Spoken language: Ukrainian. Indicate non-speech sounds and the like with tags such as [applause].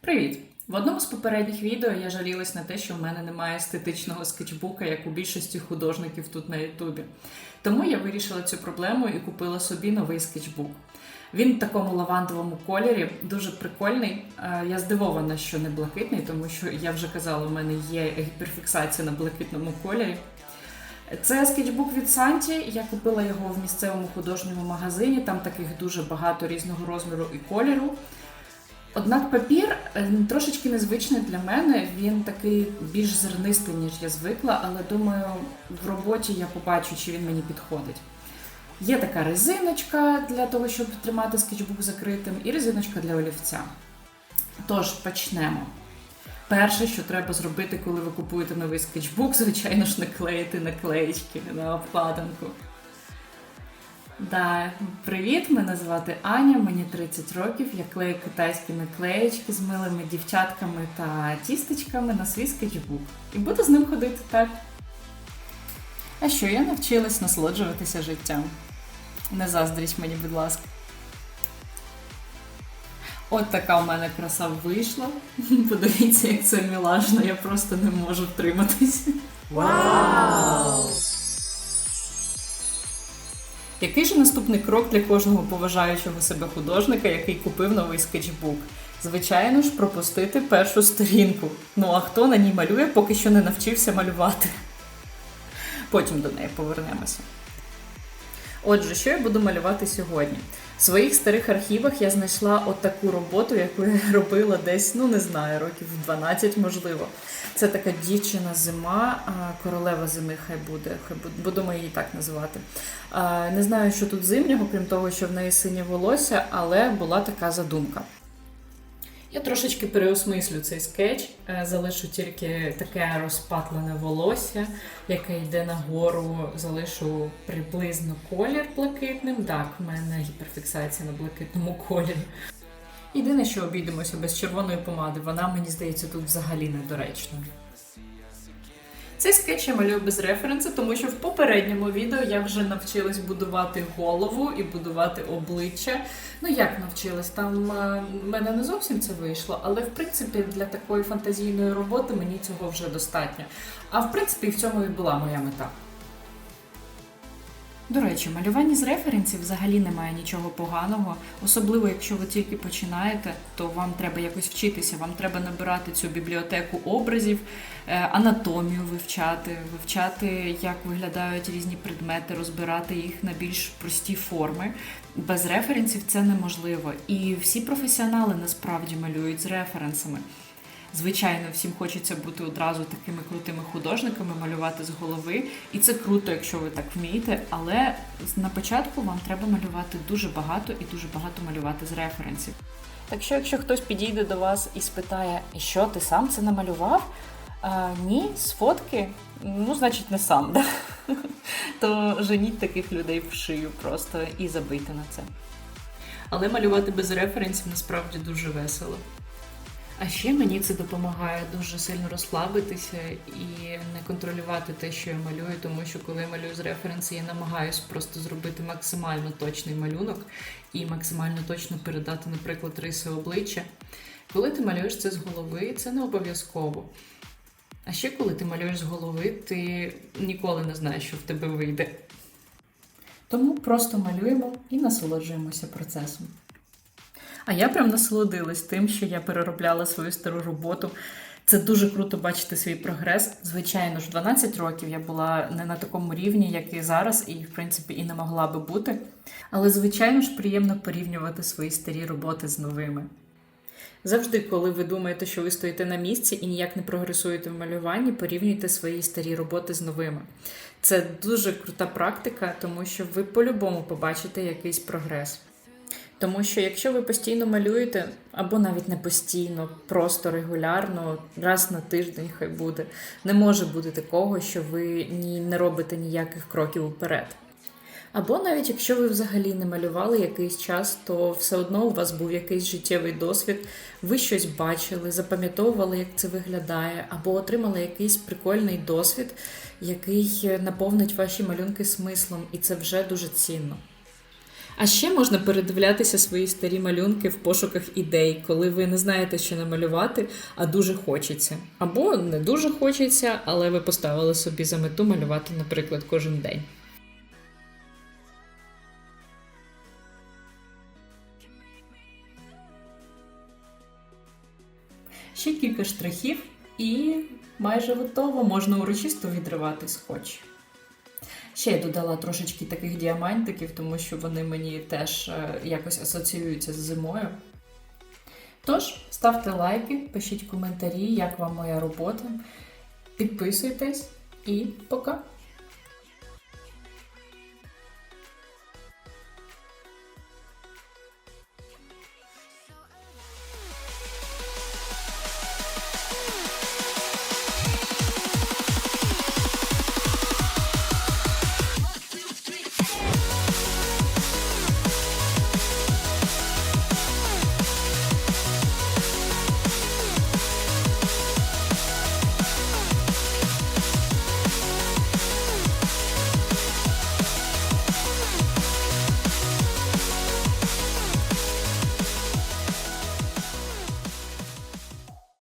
Привіт! В одному з попередніх відео я жалілась на те, що в мене немає естетичного скетчбука, як у більшості художників тут на Ютубі. Тому я вирішила цю проблему і купила собі новий скетчбук. Він в такому лавандовому кольорі, дуже прикольний. Е, Я здивована, що не блакитний, тому що я вже казала, у мене є гіперфіксація на блакитному кольорі. Це скетчбук від Санті. Я купила його в місцевому художньому магазині. Там таких дуже багато різного розміру і кольору. Однак папір е, трошечки незвичний для мене. Він такий більш зернистий, ніж я звикла, але думаю, в роботі я побачу, чи він мені підходить. Є така резиночка для того, щоб тримати скетчбук закритим, і резиночка для олівця. Тож почнемо. Перше, що треба зробити, коли ви купуєте новий скетчбук, звичайно ж, наклеїти наклеїчки на обкладинку. Да, привіт! Мене звати Аня, мені 30 років. Я клею китайські наклеїчки з милими дівчатками та тістечками на свій скетчбук. І буду з ним ходити так. А що я навчилась насолоджуватися життям? Не заздріть мені, будь ласка. От така у мене краса вийшла. [laughs] Подивіться, як це мілажно, я просто не можу втриматись. Який же наступний крок для кожного поважаючого себе художника, який купив новий скетчбук? Звичайно ж, пропустити першу сторінку. Ну а хто на ній малює, поки що не навчився малювати. Потім до неї повернемося. Отже, що я буду малювати сьогодні? В своїх старих архівах я знайшла отаку роботу, яку я [laughs] робила десь, ну не знаю, років 12, можливо. Це така дівчина зима, королева зими, хай буде, хай будемо її так називати. Не знаю, що тут зимнього, крім того, що в неї синє волосся, але була така задумка. Я трошечки переосмислю цей скетч, е, залишу тільки таке розпатлене волосся, яке йде нагору, залишу приблизно колір блакитним. Так, в мене гіперфіксація на блакитному кольорі. Єдине, що обійдемося без червоної помади, вона, мені здається, тут взагалі недоречною. Цей скетч я малюю без референсу, тому що в попередньому відео я вже навчилась будувати голову і будувати обличчя. Ну як навчилась? Там е, в мене не зовсім це вийшло, але в принципі для такої фантазійної роботи мені цього вже достатньо. А в принципі в цьому і була моя мета. До речі, малювання з референсів взагалі немає нічого поганого, особливо якщо ви тільки починаєте, то вам треба якось вчитися, вам треба набирати цю бібліотеку образів, е, анатомію вивчати, вивчати, як виглядають різні предмети, розбирати їх на більш прості форми. Без референсів це неможливо. І всі професіонали насправді малюють з референсами. Звичайно, всім хочеться бути одразу такими крутими художниками, малювати з голови, і це круто, якщо ви так вмієте. Але на початку вам треба малювати дуже багато і дуже багато малювати з референсів. Так що, якщо хтось підійде до вас і спитає, що ти сам це намалював? А, ні, з фотки, ну, значить, не сам, да? [laughs] то женіть таких людей в шию просто і забийте на це. Але малювати без референсів насправді дуже весело. А ще мені це допомагає дуже сильно розслабитися і не контролювати те, що я малюю, тому що коли я малюю з референсу, я намагаюся просто зробити максимально точний малюнок і максимально точно передати, наприклад, риси обличчя. Коли ти малюєш це з голови, це не обов'язково. А ще коли ти малюєш з голови, ти ніколи не знаєш, що в тебе вийде. Тому просто малюємо і насолоджуємося процесом. А я прям насолодилась тим, що я переробляла свою стару роботу. Це дуже круто бачити свій прогрес. Звичайно ж, 12 років я була не на такому рівні, як і зараз, і, в принципі, і не могла би бути. Але, звичайно ж, приємно порівнювати свої старі роботи з новими. Завжди, коли ви думаєте, що ви стоїте на місці і ніяк не прогресуєте в малюванні, порівнюйте свої старі роботи з новими. Це дуже крута практика, тому що ви по-любому побачите якийсь прогрес. Тому що якщо ви постійно малюєте, або навіть не постійно, просто регулярно, раз на тиждень хай буде, не може бути такого, що ви ні не робите ніяких кроків вперед. Або навіть якщо ви взагалі не малювали якийсь час, то все одно у вас був якийсь життєвий досвід, ви щось бачили, запам'ятовували, як це виглядає, або отримали якийсь прикольний досвід, який наповнить ваші малюнки смислом, і це вже дуже цінно. А ще можна передивлятися свої старі малюнки в пошуках ідей, коли ви не знаєте, що намалювати, а дуже хочеться. Або не дуже хочеться, але ви поставили собі за мету малювати, наприклад, кожен день. Ще кілька штрихів і майже готово. Можна урочисто відривати скотч. Ще я додала трошечки таких діамантиків, тому що вони мені теж е, якось асоціюються з зимою. Тож, ставте лайки, пишіть коментарі, як вам моя робота. Підписуйтесь і пока!